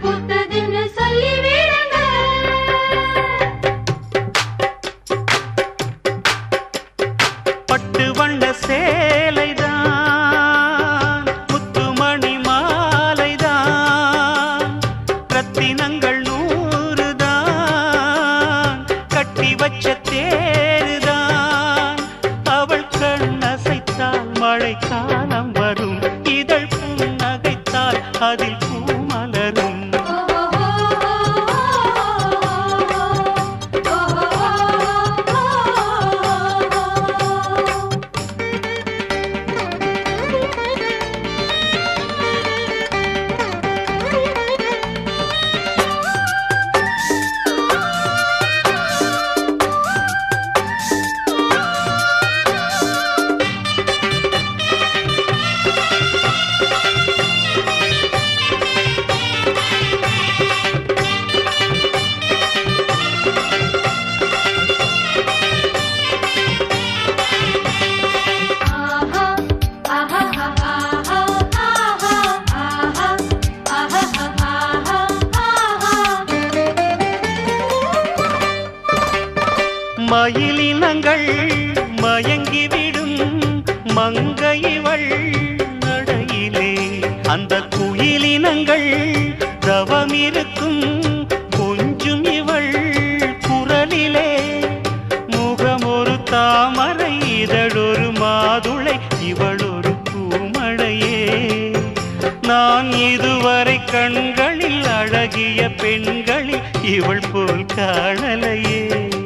பூத்ததுன்னு சொல்லி விடுங்க. பட்டு வண்ண சேலைதான் முத்துமணி மாலைதான் ரத்தினங்கள் நூறுதான் கட்டி வச்ச மயிலினங்கள் மயங்கிவிடும் மங்கைவள் நடையிலே. அந்த குயிலினங்கள் தவமிருக்கும் கொஞ்சும் இவள் குரலிலே. முகமொரு தாமரை இதழொரு மாதுளை இவளொரு ஒரு பூமழையே நான் இதுவரை கண்களில் அழகிய பெண்களில் இவள் போல் காணலையே.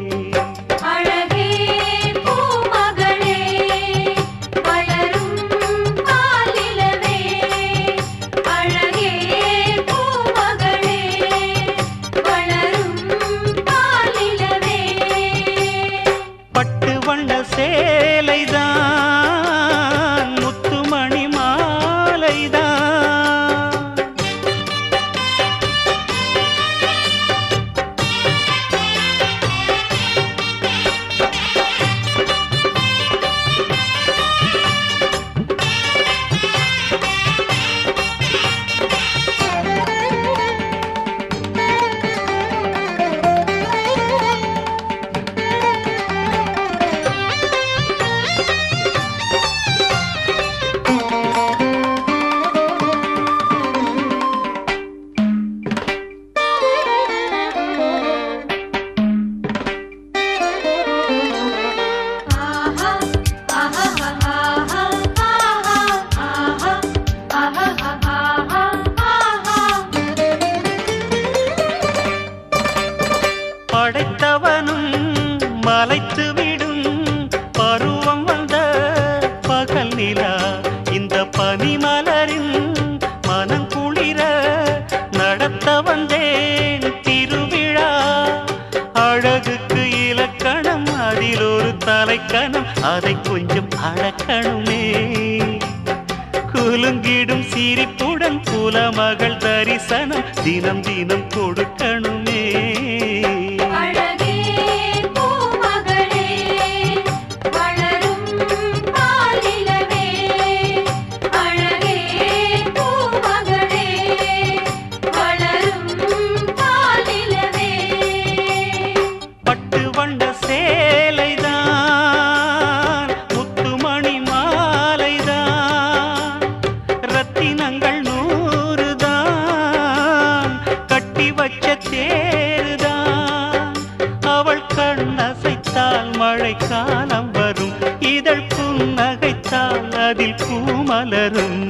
வண்ண படைத்தவனும் மலைத்து விடும் பருவம் வந்த பகல் நிலா. இந்த பனிமலரின் மனம் குளிர நடத்த வந்தேன் திருவிழா. அழகுக்கு இலக்கணம் அதில் ஒரு தலைக்கணம் அதை கொஞ்சம் அழக்கணுமே குலுங்கிடும் சிரிப்புடன் குலமகள் தரிசனம் தினம் தினம் கொடுக்கணுமே. கட்டி தேருதான். அவள் கண்ணசைத்தால் மழை காலம் வரும். இதழ் புன்னகைத்தால் அதில் பூமலரும்